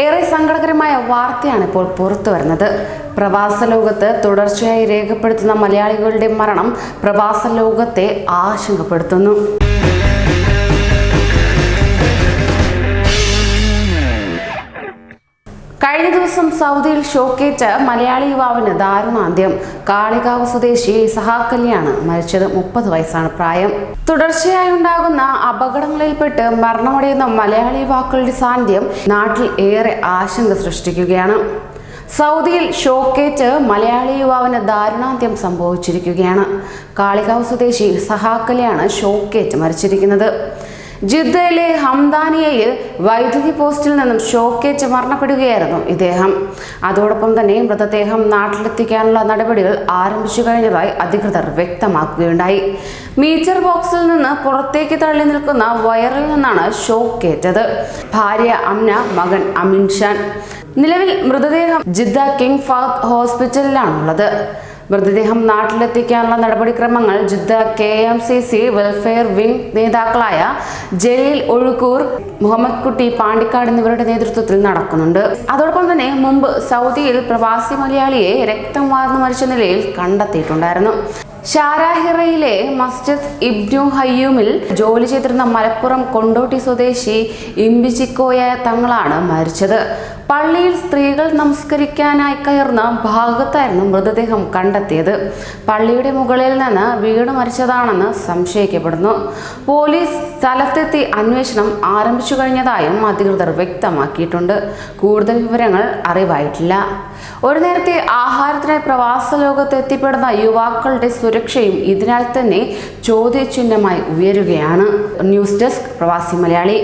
ഏറെ സങ്കടകരമായ വാർത്തയാണ് ഇപ്പോൾ പുറത്തു വരുന്നത്. പ്രവാസ ലോകത്ത് തുടർച്ചയായി രേഖപ്പെടുത്തുന്ന മലയാളികളുടെ മരണം പ്രവാസ ലോകത്തെ ആശങ്കപ്പെടുത്തുന്നു. കഴിഞ്ഞ ദിവസം സൗദിയിൽ ഷോക്കേറ്റ് മലയാളി യുവാവിന് ദാരുണാന്ത്യം കാളികാവ് സ്വദേശി സഹാക്കല്യാണ് മരിച്ചത് മുപ്പത് വയസ്സാണ് പ്രായം. തുടർച്ചയായി ഉണ്ടാകുന്ന അപകടങ്ങളിൽപ്പെട്ട് മരണമടയുന്ന മലയാളി യുവാക്കളുടെ സാന്നിധ്യം നാട്ടിൽ ഏറെ ആശങ്ക സൃഷ്ടിക്കുകയാണ്. സൗദിയിൽ ഷോക്കേറ്റ് മലയാളി യുവാവിന് ദാരുണാന്ത്യം സംഭവിച്ചിരിക്കുകയാണ്. കാളികാവ് സ്വദേശി സഹാക്കലിയാണ് ഷോക്കേറ്റ് മരിച്ചിരിക്കുന്നത്. ജിദ്ദയിലെ ഹംദാനിയയിൽ വൈദ്യുതി പോസ്റ്റിൽ നിന്നും ഷോക്കേറ്റ് മരണപ്പെടുകയായിരുന്നു ഇദ്ദേഹം. അതോടൊപ്പം തന്നെ മൃതദേഹം നാട്ടിലെത്തിക്കാനുള്ള നടപടികൾ ആരംഭിച്ചു കഴിഞ്ഞതായി അധികൃതർ വ്യക്തമാക്കുകയുണ്ടായി. മീറ്റർ ബോക്സിൽ നിന്ന് പുറത്തേക്ക് തള്ളി നിൽക്കുന്ന വയറിൽ നിന്നാണ് ഷോക്കേറ്റത്. ഭാര്യ അമ്ന മകൻ അമിൻ ഷാൻ നിലവിൽ മൃതദേഹം ജിദ്ദ കിങ് ഫഹദ് ഹോസ്പിറ്റലിലാണുള്ളത്. മൃതദേഹം നാട്ടിലെത്തിക്കാനുള്ള നടപടിക്രമങ്ങൾ Jeddah K M C C welfare wing നേതാക്കളായ ജലീൽ ഒഴുക്കൂർ മുഹമ്മദ് കുട്ടി പാണ്ടിക്കാട് എന്നിവരുടെ നേതൃത്വത്തിൽ നടക്കുന്നുണ്ട്. അതോടൊപ്പം തന്നെ മുമ്പ് സൗദിയിൽ പ്രവാസി മലയാളിയെ രക്തം വാർന്നു മരിച്ച നിലയിൽ കണ്ടെത്തിയിട്ടുണ്ടായിരുന്നു. ഷാരാഹിറയിലെ മസ്ജിദ് ഇബ്നു ഹയ്യൂമിൽ ജോലി ചെയ്തിരുന്ന മലപ്പുറം കൊണ്ടോട്ടി സ്വദേശി ഇമ്പിച്ചിക്കോയ തങ്ങളാണ് മരിച്ചത്. പള്ളിയിൽ സ്ത്രീകൾ നമസ്കരിക്കാനായി കയറുന്ന ഭാഗത്തായിരുന്നു മൃതദേഹം കണ്ടെത്തിയത്. പള്ളിയുടെ മുകളിൽ നിന്ന് വീണ് മരിച്ചതാണെന്ന് സംശയിക്കപ്പെടുന്നു. പോലീസ് സ്ഥലത്തെത്തി അന്വേഷണം ആരംഭിച്ചു കഴിഞ്ഞതായും അധികൃതർ വ്യക്തമാക്കിയിട്ടുണ്ട്. കൂടുതൽ വിവരങ്ങൾ അറിവായിട്ടില്ല. ഒരു നേരത്തെ ആഹാരത്തിനായി പ്രവാസ ലോകത്ത് എത്തിപ്പെടുന്ന യുവാക്കളുടെ സുരക്ഷയും ഇതിനാൽ തന്നെ ചോദ്യചിഹ്നമായി ഉയരുകയാണ്. ന്യൂസ് ഡെസ്ക് പ്രവാസി മലയാളി.